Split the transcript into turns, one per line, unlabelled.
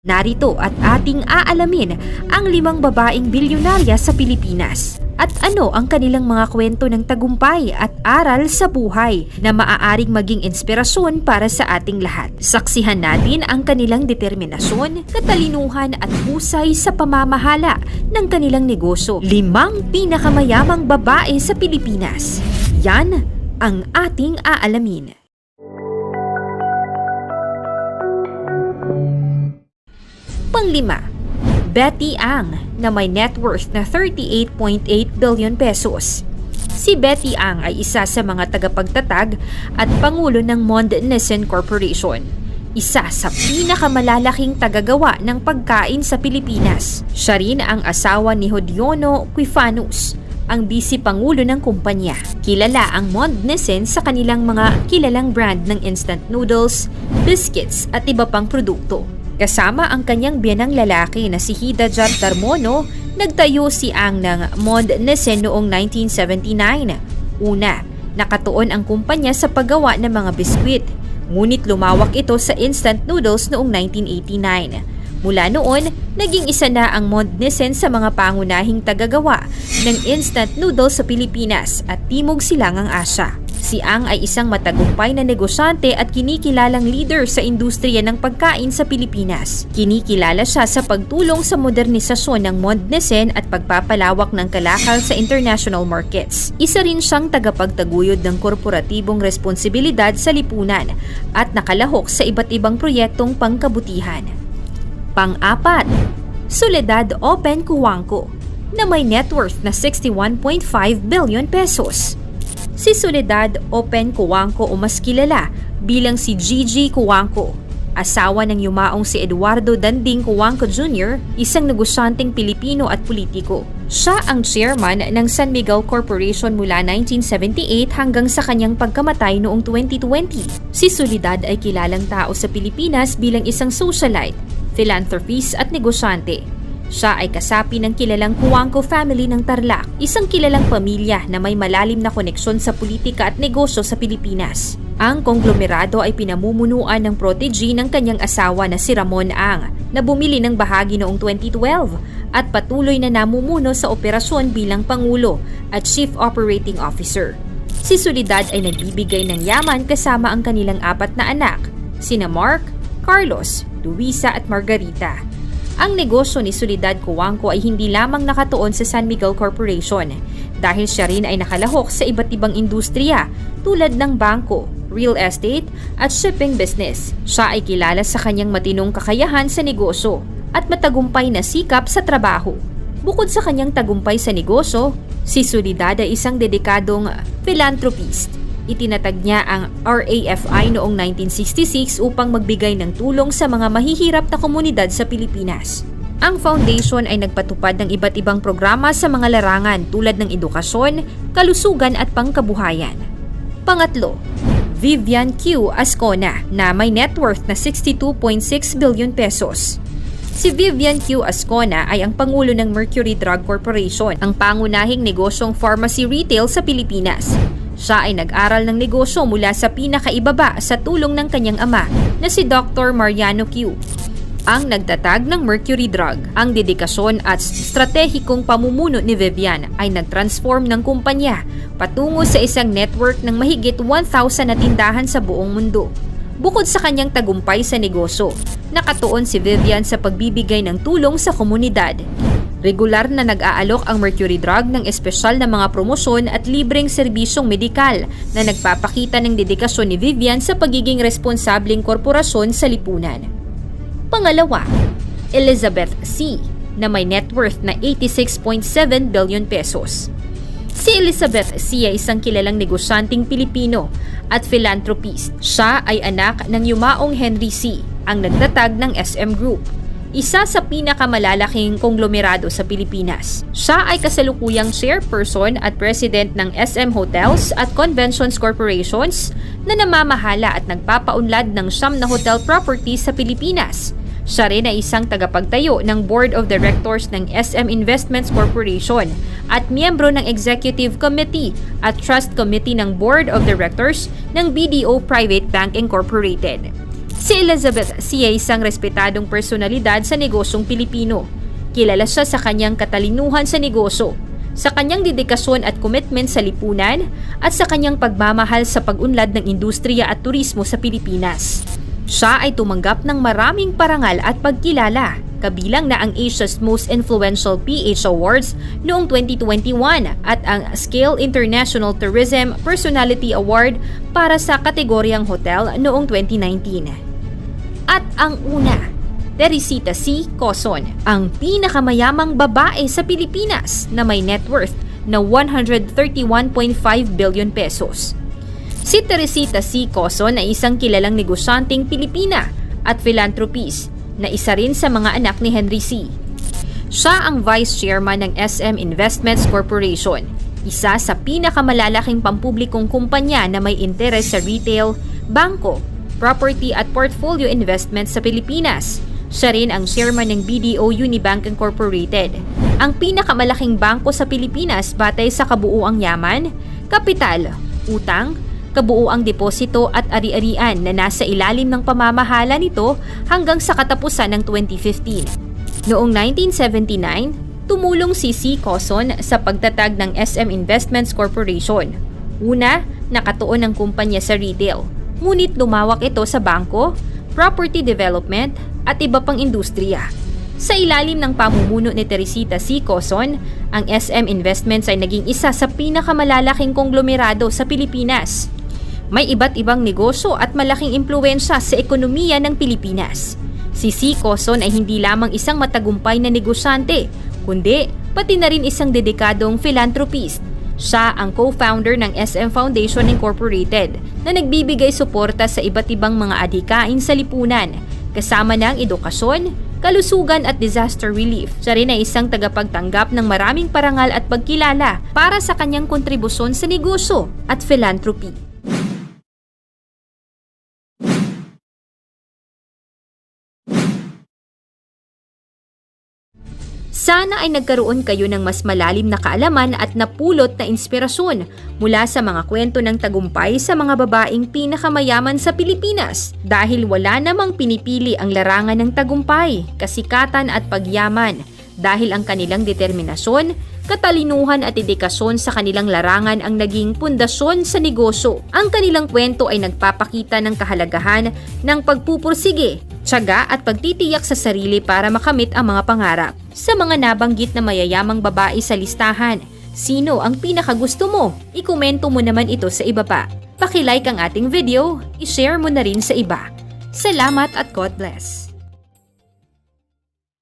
Narito at ating aalamin ang limang babaeng bilyonarya sa Pilipinas at ano ang kanilang mga kwento ng tagumpay at aral sa buhay na maaaring maging inspirasyon para sa ating lahat. Saksihan natin ang kanilang determinasyon, katalinuhan at husay sa pamamahala ng kanilang negosyo. Limang pinakamayamang babae sa Pilipinas. Yan ang ating aalamin. Panglima, Betty Ang na may net worth na 38.8 billion pesos. Si Betty Ang ay isa sa mga tagapagtatag at pangulo ng Mond Nissen Corporation. Isa sa pinakamalalaking tagagawa ng pagkain sa Pilipinas. Siya rin ang asawa ni Hodiono Quifanus, ang vice pangulo ng kumpanya. Kilala ang Mond Nissen sa kanilang mga kilalang brand ng instant noodles, biscuits at iba pang produkto. Kasama ang kanyang biyanang lalaki na si Hida Jan Tarmono, nagtayo si Ang ng Mond Nissen noong 1979. Una, nakatuon ang kumpanya sa paggawa ng mga biskwit, ngunit lumawak ito sa instant noodles noong 1989. Mula noon, naging isa na ang Mond Nissen sa mga pangunahing tagagawa ng instant noodles sa Pilipinas at Timog Silangang Asya. Si Ang ay isang matagumpay na negosyante at kinikilalang leader sa industriya ng pagkain sa Pilipinas. Kinikilala siya sa pagtulong sa modernisasyon ng Mond Nissen at pagpapalawak ng kalakal sa international markets. Isa rin siyang tagapagtaguyod ng korporatibong responsibilidad sa lipunan at nakalahok sa iba't ibang proyektong pangkabutihan. Pang-apat, Soledad Open Kuwangko na may net worth na 61.5 billion pesos. Si Soledad Open Kuwangko o mas kilala bilang si Gigi Kuwangko, asawa ng yumaong si Eduardo Danding Kuwangko Jr., isang negosyanteng Pilipino at politiko. Siya ang chairman ng San Miguel Corporation mula 1978 hanggang sa kanyang pagkamatay noong 2020. Si Soledad ay kilalang tao sa Pilipinas bilang isang socialite, philanthropist at negosyante. Siya ay kasapi ng kilalang Kuwangko family ng Tarlac, isang kilalang pamilya na may malalim na koneksyon sa politika at negosyo sa Pilipinas. Ang konglomerado ay pinamumunuan ng protege ng kanyang asawa na si Ramon Ang, na bumili ng bahagi noong 2012 at patuloy na namumuno sa operasyon bilang Pangulo at Chief Operating Officer. Si Soledad ay nagbibigay ng yaman kasama ang kanilang apat na anak, sina Mark, Carlos, Luisa at Margarita. Ang negosyo ni Soledad Cuangco ay hindi lamang nakatuon sa San Miguel Corporation dahil siya rin ay nakalahok sa iba't ibang industriya tulad ng bangko, real estate at shipping business. Siya ay kilala sa kanyang matinong kakayahan sa negosyo at matagumpay na sikap sa trabaho. Bukod sa kanyang tagumpay sa negosyo, si Soledad ay isang dedikadong philanthropist Itinatag niya ang RAFI noong 1966 upang magbigay ng tulong sa mga mahihirap na komunidad sa Pilipinas. Ang foundation ay nagpatupad ng iba't ibang programa sa mga larangan tulad ng edukasyon, kalusugan at pangkabuhayan. Pangatlo, Vivian Q. Ascona na may net worth na 62.6 billion pesos. Si Vivian Q. Ascona ay ang pangulo ng Mercury Drug Corporation, ang pangunahing negosyong pharmacy retail sa Pilipinas. Siya ay nag-aral ng negosyo mula sa pinakaibaba sa tulong ng kanyang ama na si Dr. Mariano Q. Ang nagtatag ng Mercury Drug, ang dedikasyon at stratehikong pamumuno ni Vivian ay nag-transform ng kumpanya patungo sa isang network ng mahigit 1,000 na tindahan sa buong mundo. Bukod sa kanyang tagumpay sa negosyo, nakatuon si Vivian sa pagbibigay ng tulong sa komunidad. Regular na nag-aalok ang Mercury Drug ng espesyal na mga promosyon at libreng serbisyong medikal na nagpapakita ng dedikasyon ni Vivian sa pagiging responsableng korporasyon sa lipunan. Pangalawa, Elizabeth C. na may net worth na 86.7 billion pesos. Si Elizabeth C. ay isang kilalang negosyanteng Pilipino at philanthropist. Siya ay anak ng yumaong Henry C., ang nagtatag ng SM Group isa sa pinakamalalaking konglomerado sa Pilipinas. Siya ay kasalukuyang chairperson at president ng SM Hotels at Conventions Corporations na namamahala at nagpapaunlad ng siyam na hotel properties sa Pilipinas. Siya rin ay isang tagapagtayo ng Board of Directors ng SM Investments Corporation at miyembro ng Executive Committee at Trust Committee ng Board of Directors ng BDO Private Bank Incorporated. Si Elizabeth siya isang respetadong personalidad sa negosyong Pilipino. Kilala siya sa kanyang katalinuhan sa negosyo, sa kanyang dedikasyon at commitment sa lipunan, at sa kanyang pagmamahal sa pag-unlad ng industriya at turismo sa Pilipinas. Siya ay tumanggap ng maraming parangal at pagkilala, kabilang na ang Asia's Most Influential PH Awards noong 2021 at ang Scale International Tourism Personality Award para sa kategoryang hotel noong 2019. At ang una, Teresita C. Coson, ang pinakamayamang babae sa Pilipinas na may net worth na 131.5 billion pesos. Si Teresita C. Coson ay isang kilalang negosyanteng Pilipina at philanthropist na isa rin sa mga anak ni Henry C. Siya ang Vice Chairman ng SM Investments Corporation, isa sa pinakamalalaking pampublikong kumpanya na may interes sa retail, bangko, property at portfolio investments sa Pilipinas. Siya rin ang chairman ng BDO Unibank Incorporated, ang pinakamalaking bangko sa Pilipinas batay sa kabuuang yaman, kapital, utang, kabuuang deposito at ari-arian na nasa ilalim ng pamamahala nito hanggang sa katapusan ng 2015. Noong 1979, tumulong si C. Coson sa pagtatag ng SM Investments Corporation. Una, nakatuon ang kumpanya sa retail, ngunit lumawak ito sa bangko, property development at iba pang industriya. Sa ilalim ng pamumuno ni Teresita C. Coson, ang SM Investments ay naging isa sa pinakamalalaking konglomerado sa Pilipinas. May iba't ibang negosyo at malaking impluensya sa ekonomiya ng Pilipinas. Si C. Coson ay hindi lamang isang matagumpay na negosyante, kundi pati na rin isang dedikadong philanthropist. Siya ang co-founder ng SM Foundation Incorporated na nagbibigay suporta sa iba't ibang mga adhikain sa lipunan, kasama ng edukasyon, kalusugan at disaster relief. Siya rin ay isang tagapagtanggap ng maraming parangal at pagkilala para sa kanyang kontribusyon sa negosyo at philanthropy. Sana ay nagkaroon kayo ng mas malalim na kaalaman at napulot na inspirasyon mula sa mga kwento ng tagumpay sa mga babaeng pinakamayaman sa Pilipinas dahil wala namang pinipili ang larangan ng tagumpay, kasikatan at pagyaman dahil ang kanilang determinasyon, katalinuhan at dedikasyon sa kanilang larangan ang naging pundasyon sa negosyo. Ang kanilang kwento ay nagpapakita ng kahalagahan ng pagpupursige, tiyaga at pagtitiyak sa sarili para makamit ang mga pangarap. Sa mga nabanggit na mayayamang babae sa listahan, sino ang pinakagusto mo? Ikomento mo naman ito sa ibaba. Pakilike ang ating video, ishare mo na rin sa iba. Salamat at God bless!